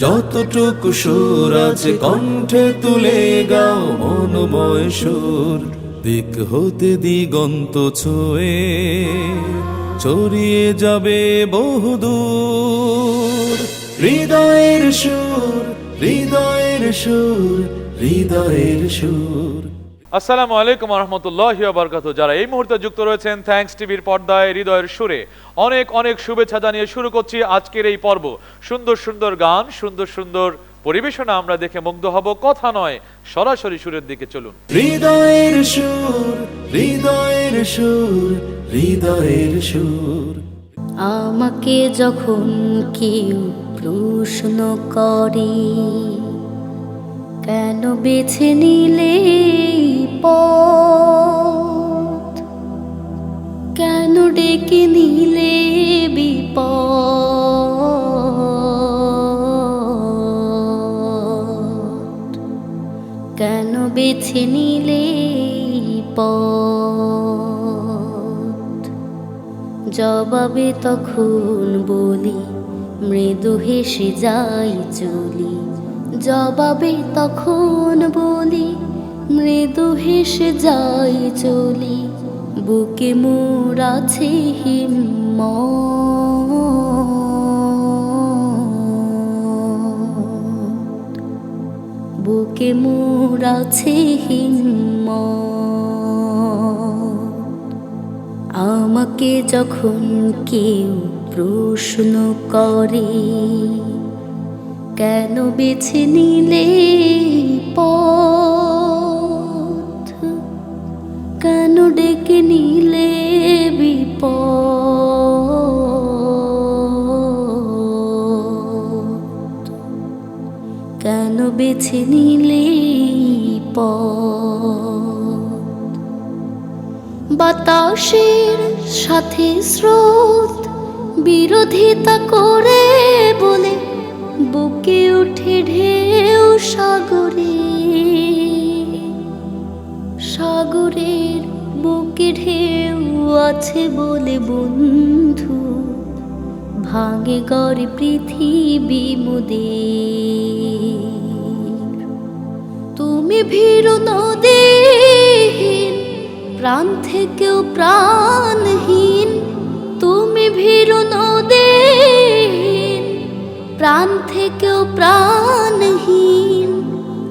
যতটুকু সুর আছে কণ্ঠে তুলে গাও মনময় সুর। দিক হতে দিগন্ত ছুঁয়ে ছড়িয়ে যাবে বহুদূর। হৃদয়ের সুর হৃদয়ের সুর হৃদয়ের সুর। আসসালামু আলাইকুম রহমতুল্লাহ বরকাত যারা এই মুহূর্তে যুক্ত রয়েছেন থ্যাঙ্কস টিভির পর্দায় হৃদয়ের সুরে অনেক অনেক শুভেচ্ছা জানিয়ে শুরু করছি আজকের এই পর্ব। সুন্দর সুন্দর গান সুন্দর সুন্দর পরিবেশনা আমরা দেখে মুগ্ধ হব। কথা নয় সরাসরি সুরের দিকে চলুন। হৃদয়ের সুর হৃদয়ের সুর হৃদয়ের সুর। আমাকে যখন কেউ প্রশ্ন করে কেন বেছে নিলে পথ কেন ডেকে নিলে বিপদ? কেন বেছে নিলে পথ জবাবে তখন বলি, মৃদু হেসে যাই চলি। জবাবে তখন বলি মৃদু হেসে যাই চলি, বুকে মোর আছে হিম্মত। বুকে মোর আছে হিম্মত। আমাকে যখন কেউ প্রশ্ন করে, কেন বেছে নিলে এই বেছে নিলে বাতাসের সাথে স্রোত বিরোধিতা করে বলে, বুকে উঠে ঢেউ সাগরে। সাগরের বুকে ঢেউ আছে বলে বন্ধু, ভাঙে গড়ে পৃথিবী মুদের। তুমি ভীরু নদীহীন, প্রাণ থেকেও প্রাণহীন। তুমি ভীরু নদীহীন, প্রাণ থেকেও প্রাণহীন।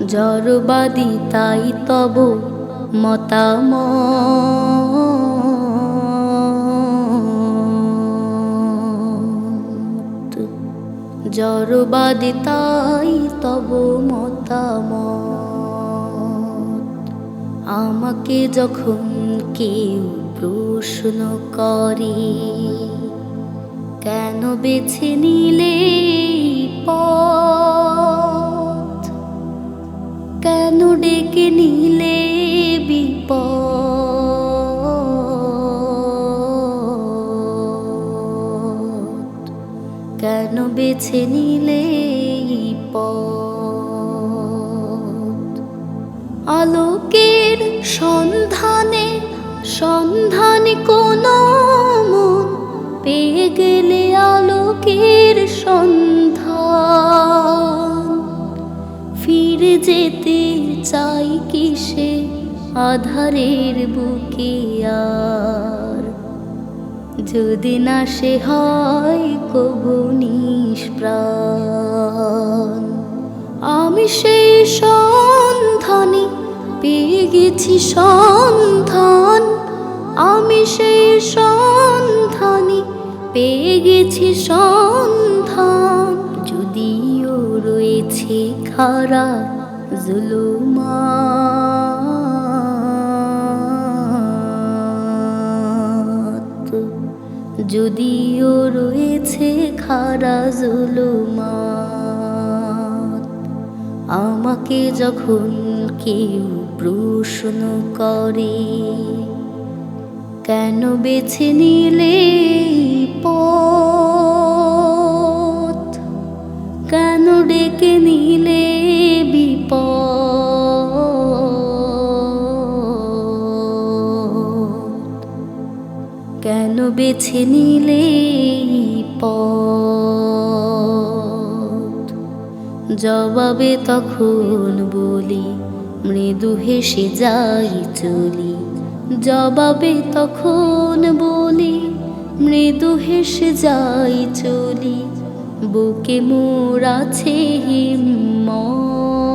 জড়বাদী তাই তব মতামত। জড়বাদী তাই তব মতামত। আমাকে যখন কেউ প্রশ্ন করে, কেন বেছে নিলে পথ? কেন ডেকে নিলে বিপদ? কেন বেছে নিলে পথ আলোকের সন্ধানে সন্ধানে কোন মন পেয়ে গেলে আলোকের সন্ধান। ফিরে যেতে চাই কিসে আধারের বুকে আর? যদি না সে হয় কবু নিষ্প্রাণ আমি সেই সন্ধানে পেয়ে গেছি সন্ধান। আমি সেই সন্ধানে, পেয়ে গেছি সন্ধান। যদিও রয়েছে খারা জুলুমাত, যদিও রয়েছে খারা জুলুমাত। আমাকে যখন কেউ প্রশ্ন করে, কেন বেছে নিলে পথ? কেন ডেকে নিলে বিপদ? কেন বেছে নিলে পথ? জবাবে তখন বলি, মৃদু হেসে যাই চলি। জবাবে তখন বলি, মৃদু হেসে যাই চলি। বুকে মোর আছে হিম্মত।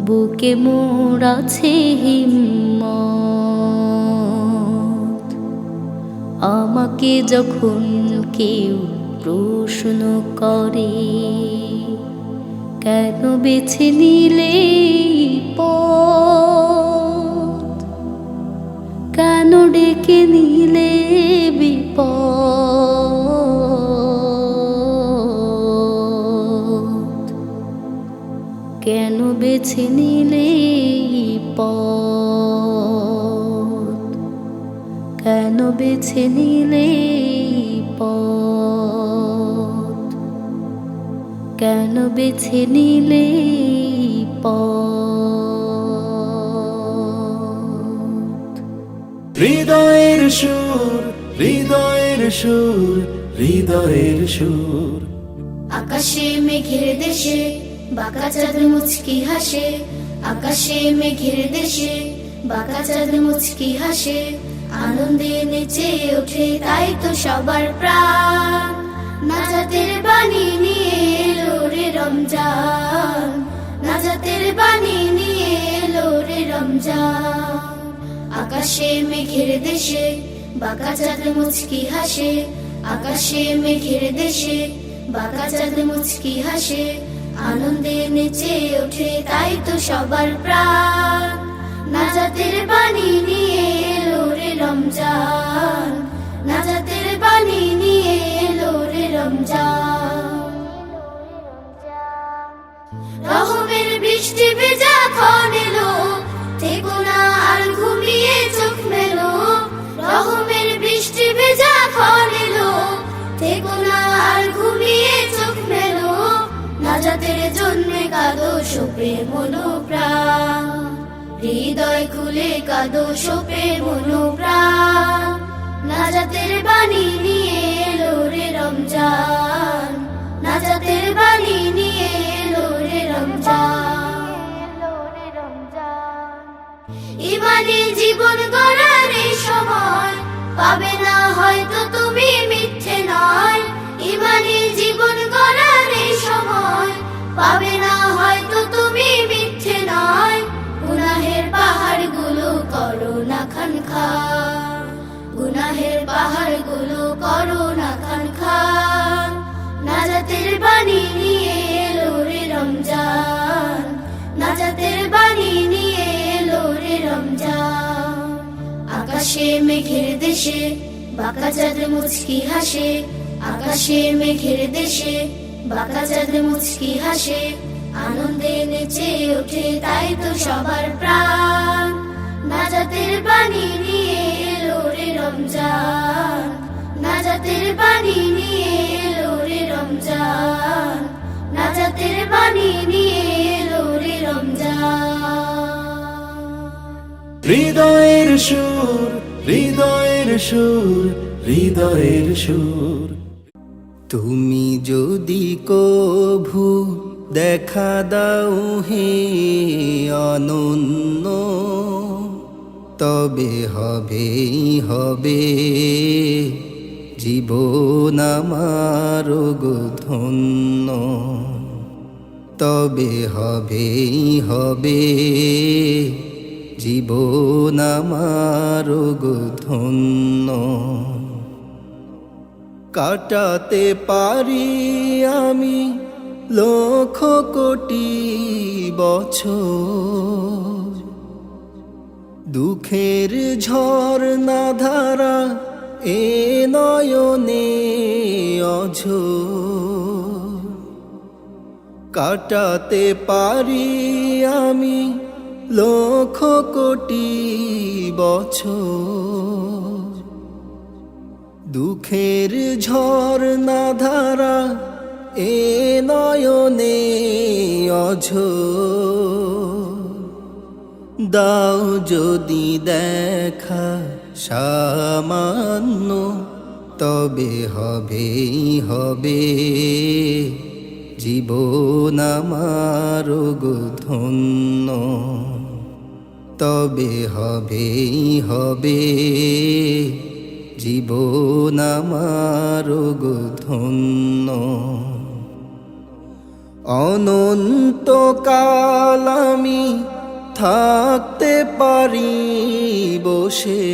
বুকে মোর আছে হিম্মত। আমাকে যখন কেউ প্রশ্ন করে, কেন বেছে নিলে কেন ডেকে নিলে বিপদ? কেন বেছে নিলে পথ? কেন বেছে নিলে পথ? কেন বেছে নিলে পথ? হৃদয়ের সুর হৃদয়ের সুর হৃদয়ের সুর। আকাশে মেঘের দেশে বাঁকা চাঁদ মুচকি হাসে। আকাশে মেঘের দেশে বাঁকা চাঁদ মুচকি হাসে। আনন্দে নেচে ওঠে, তাই তো সবার প্রাণ। নাজাতের বাণী নিয়ে এলো রে রমজান। নাজাতের বাণী নিয়ে এলো রে রমজান। আকাশে মেঘের দেশে, বাঁকা চাঁদ মুচকি হাসে। আকাশে মেঘের দেশে, বাঁকা চাঁদ মুচকি হাসে। আনন্দে নেচে ওঠে, তাই তো সবার প্রাণ। নাজাতের বাণী নিয়ে রমজান, নাজাতের বাণী নিয়ে এলো রে রমজান। রহমের বৃষ্টি ভেজা ক্ষণ এলো, থেকো না আর ঘুমিয়ে চোখ মেলো। রহমের বৃষ্টি ভেজা ক্ষণ এলো, থেকো না আর ঘুমিয়ে চোখ মেলো। নাজাতের জন্যে কাদো সোপে মনো প্রাণ হৃদয় খুলে কাদো সোপে প্রাণ নাজাতের বাণী নিয়ে এলো রে রমজান। নাজাতের বাণী নিয়ে এলো রে রমজান। জীবন গড়ার এই সময় পাবে না হয়তো তুমি মিথ্যে নয়। ইমানে জীবন গড়ার এই সময় পাবে না হয়তো তুমি মিথ্যে নয়। পাহাড়গুলো করো না খান গুনাহের পাহাড়গুলো করো না খান খান নাজাতের বাণী নিয়ে এলো রে রমজান। নাজাতের বাণী নিয়ে এলো রে রমজান। আকাশে মেঘের দেশে বাঁকা চাঁদ মুচকি হাসে। আকাশে মেঘের দেশে বাঁকা চাঁদ মুচকি হাসে। আনন্দে নেচে ওঠে তাই তো সবার প্রাণ। নাজাতের বাণী নিয়ে এলো রে রমজান। নাজাতের বাণী নিয়ে এলো রে রমজান। নাজাতের বাণী নিয়ে এলো রে রমজান। হৃদয়ের সুর হৃদয়ের সুর হৃদয়ের সুর। তুমি যদি কভু দেখা দাও হে অনন্য, তবে হবে হবে জীবন আমার ধন্য তবে হবে হবে জীবন আমার ধন্য কাটাতে পারি আমি লক্ষ কোটি বছর। দুঃখের ঝড় না ধারা এ নয়নে অঝ কাটাতে পারি আমি লক্ষ কোটি বছর। দুঃখের ঝড় না ধারা এ নয়নে অঝ। দাও যদি দেখা সামান্য, তবে হবে হবে। জীবন আমার ধন্য তবে হবে হবে। জীবন আমার ধন্য অনন্তকাল আমি থাকতে পারি বসে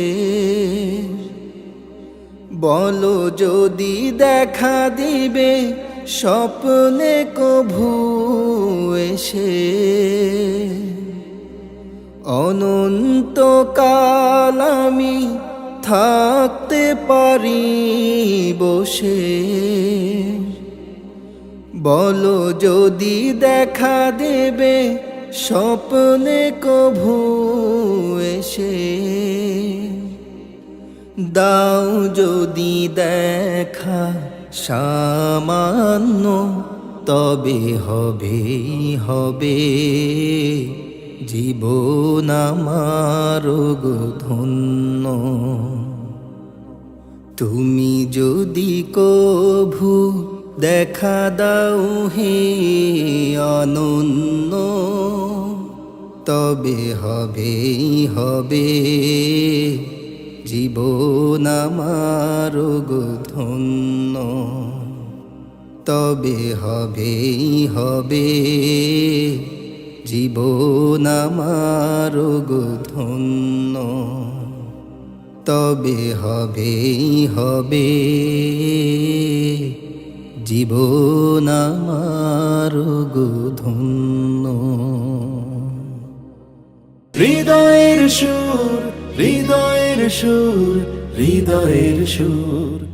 বলো যদি দেখা দিবে স্বপ্নে কভু এসে। অনন্তকাল আমি থাকতে পারি বসে বলো যদি দেখা দেবে, স্বপ্নে কভু এসে। দাও যদি দেখা সামান্য, তবে হবে হবে। জীবন আমার গো ধন্য তুমি যদি কভু দেখা দাও হে অনন্য, তবে হবেই হবে জীবন আমার ধন্য তবে হবেই হবে জীবন আমার ধন্য তবে হবেই হবে জীবন আমার ধন্য হৃদয়ের সুর হৃদয়ের সুর হৃদয়ের সুর।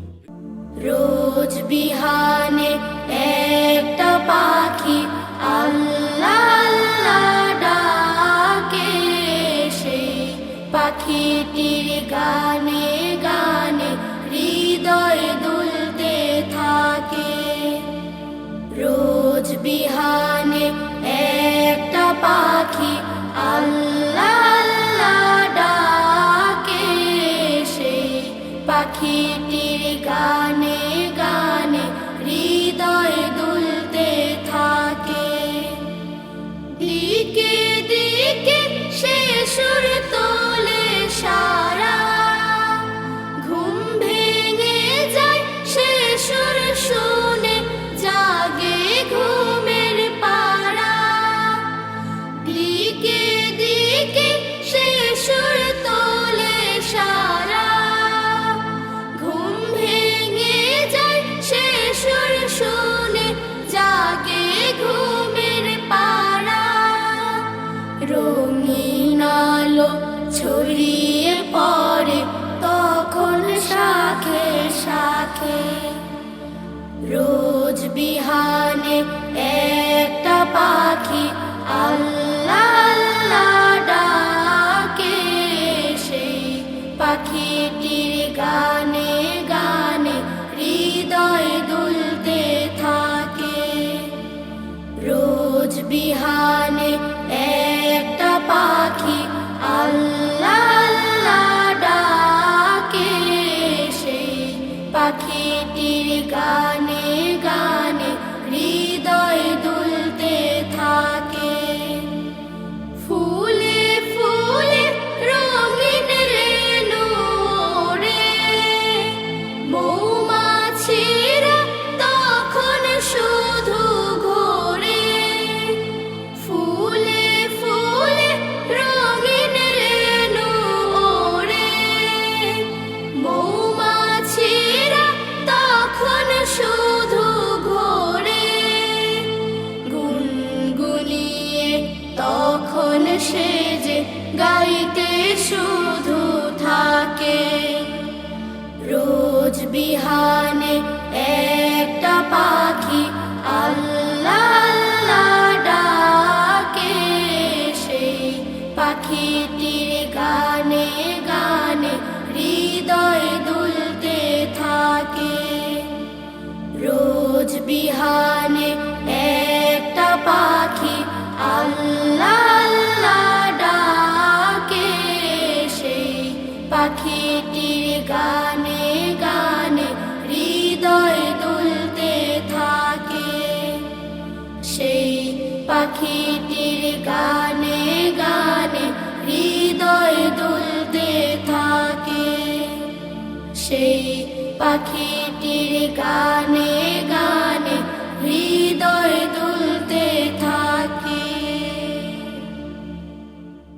পাখিটির গানে গানে হৃদয় দুলতে থাকে।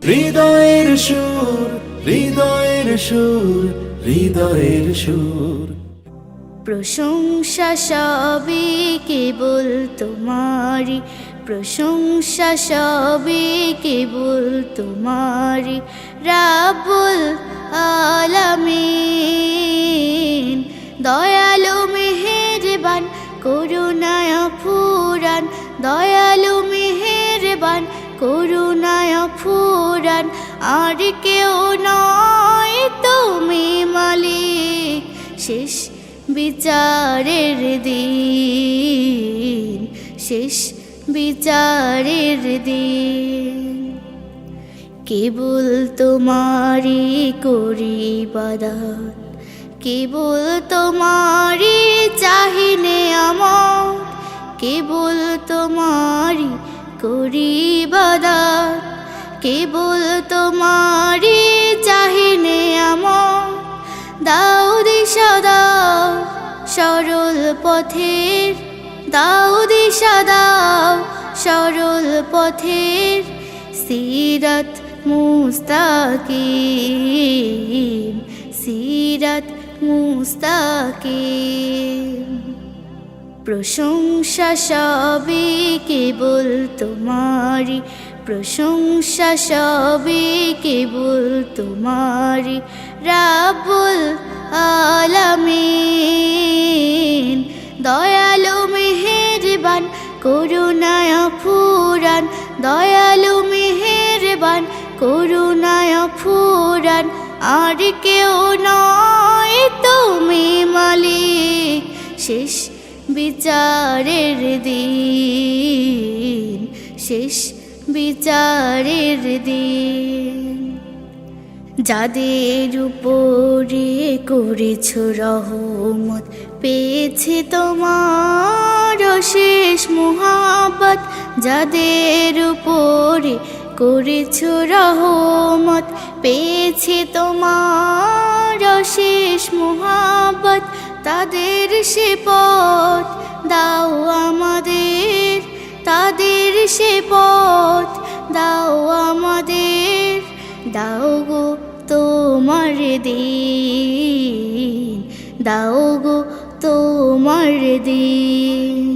হৃদয়ের সুর হৃদয়ের সুর হৃদয়ের সুর। প্রশংসা সবে কেবল তোমারি প্রশংসা সবে কেবল তোমারি রাবুল আলামিন দয়ালু মেহেরবান, করুণায় ফুরান দয়ালু মেহেরবান, করুণায় ফুরান আর কেউ নয় তুমি মালিক, শেষ বিচারের দিন, শেষ বিচারের দিন। কেবল তোমারই করি বাদাত কেবল তোমারি চাহিনে আমার কেবল তোমারি করি বাদাত, কেবল তোমারি চাহিনে আমার দাও দিশা দাও সরল পথের, দাও দিশা দাও সরল পথের, সিরাত মুস্তাকিম, সিরাত মুস্তাকিম প্রশংসা সবে কেবল তোমারি প্রশংসা সবে কেবল তোমারি রাবুল আলামিন, দয়ালু মেহেরবান, করুণায় ফুরান দয়ালু মেহেরবান, করুণায় ফুরান আর কেউ নয় তুমি মালিক, শেষ বিচারের দিন, শেষ বিচারের দিন। যাদের উপরে করেছ রহমত, পেয়েছে তোমার শেষ মোহাবত যাদের উপরে করেছ রহমত, পেয়েছে তোমার শেষ মোহাবত তাদের সে পথ দাও আমাদের, তাদের সে পথ দাও আমাদের। দাও গো তোমার দিন, দাও গো তোমার দিন।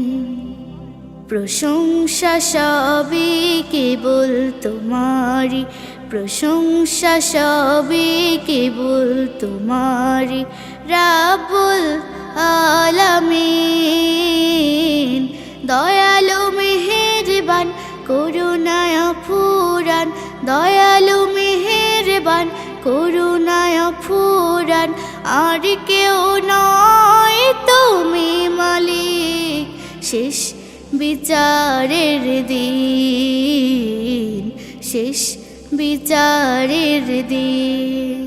প্রশংসা সবে কেবল তোমারি প্রশংসা সবে কেবল তোমারি রাবুল আলামিন, দয়ালু মেহেরবান, করুণায় ফুরান দয়ালু মেহেরবান, করুণায় ফুরান আর কেউ নয় তুমি মালিক, শেষ বিচারের দিন, শেষ বিচারের দিন।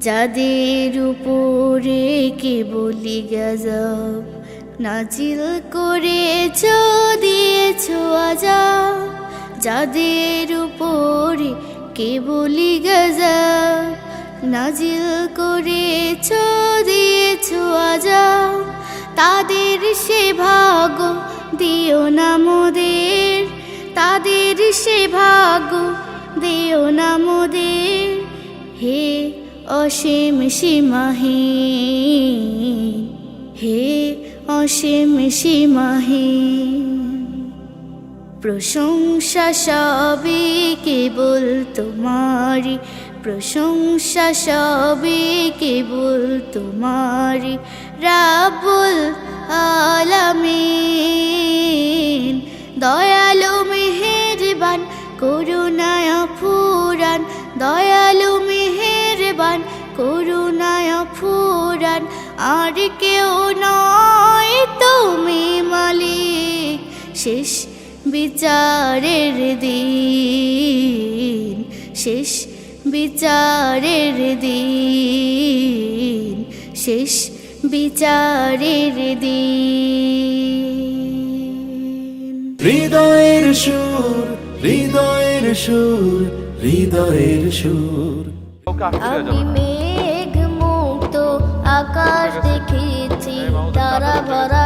যাদের উপরে কে বলি গজব নাজিল করেছ, দিয়েছ আজাব। যাদের উপরে কে বলি গজব নাজিল করেছ, দিয়েছ আজাব। তাদের সে ভাগ দিও না মোদের, তাদের সে ভাগ দিও না মোদের। হে অসীম সীমাহীন, হে অসীম সীমাহীন, প্রশংসা সবে কেবল তোমারি প্রশংসা সবে কেবল তোমারি রাবুল আলামিন, দয়ালু মেহেরবান, করুণায় ফুরান দয়ালু মেহেরবান, করুণায় ফুরান আর কেউ নয় তুমি মালিক, শেষ বিচারের দিন। শেষ বিচারের দিন শেষ বিচারের দিন। হৃদয়ের সুর হৃদয়ের সুর হৃদয়ের সুর। আমি মেঘ মুক্ত আকাশ দেখেছি তারা ভরা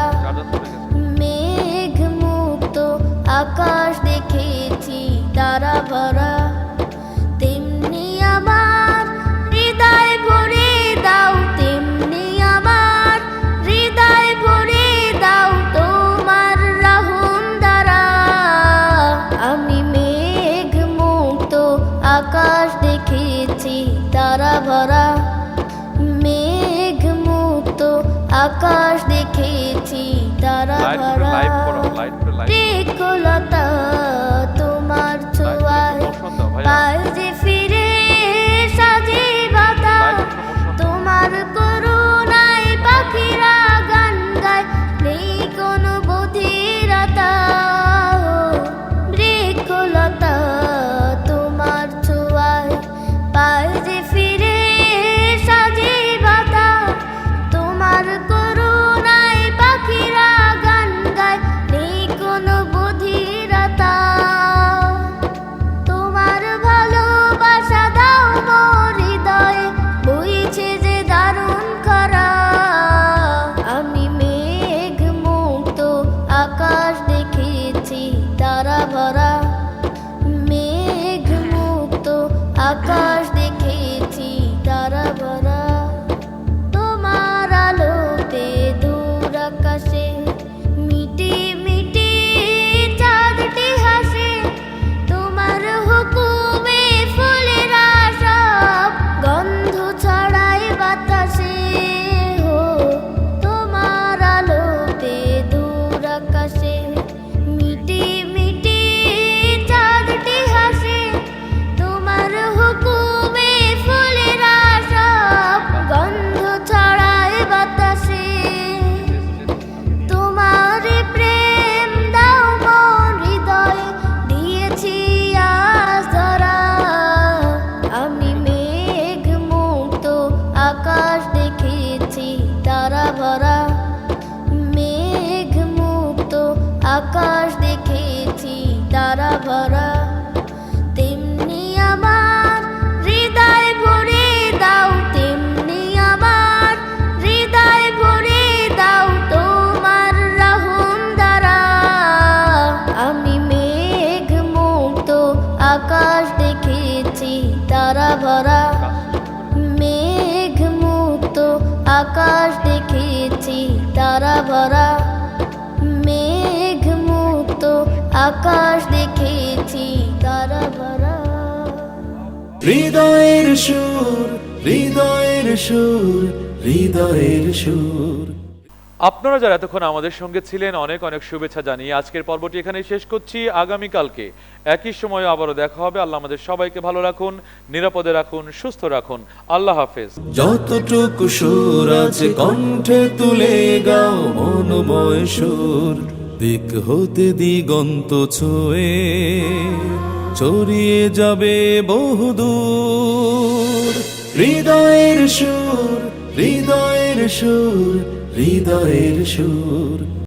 আকাশ দেখেছি তারা ভরা। হৃদয়ের সুর হৃদয়ের সুর হৃদয়ের সুর। আপনারা যারা এতক্ষণ আমাদের সঙ্গে ছিলেন অনেক অনেক শুভেচ্ছা জানিয়ে আজকের পর্বটি এখানে শেষ করছি। আগামীকালকে একই সময় আবারও দেখা হবে। আল্লাহ আমাদের সবাইকে ভালো রাখুন নিরাপদে রাখুন সুস্থ রাখুন। আল্লাহ হাফেজ। যতটুকু সুর আছে কণ্ঠে তুলে গাও মনময় সুর। দিক হতে দিগন্ত ছোয়ে ছড়িয়ে যাবে বহুদূর। হৃদয়ের সুর হৃদয়ের সুর হৃদয়ের সুর।